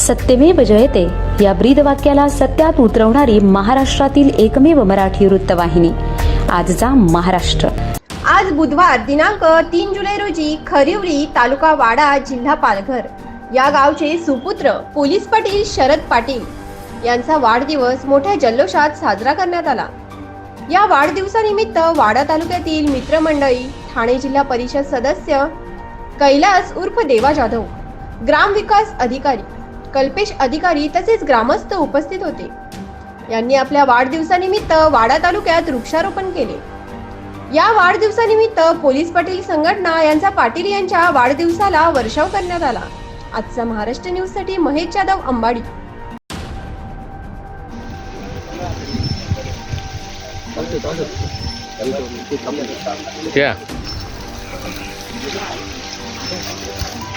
सत्यमेव जयते. या ब्रीद वाक्याला सत्यात उतरवणारी महाराष्ट्रातील एकमेव मराठी वृत्तवाहिनी. आजचा महाराष्ट्र. आज बुधवार दिनांक तीन जुलै रोजी खरिवली तालुका वाडा जिल्हा पालघर. या गावचे सुपुत्र पोलीस पाटील शरद पाटील यांचा वाढदिवस मोठ्या जल्लोषात साजरा करण्यात आला. या वाढदिवसानिमित्त वाडा तालुक्यातील मित्रमंडळी ठाणे जिल्हा परिषद सदस्य कैलास उर्फ देवा जाधव ग्रामविकास अधिकारी कल्पेश अधिकारी तसेच ग्रामस्थ उपस्थित होते. यांनी आपल्या वाढदिवसानिमित्त वाडा तालुक्यात वृक्षारोपण केले. या वाढदिवसानिमित्त पोलीस पाटील संघटना यांचा पाटील यांच्या वाढदिवसाला वर्षाव करण्यात आला. आजचा महाराष्ट्र न्यूजसाठी महेश जाधव अंबाडी.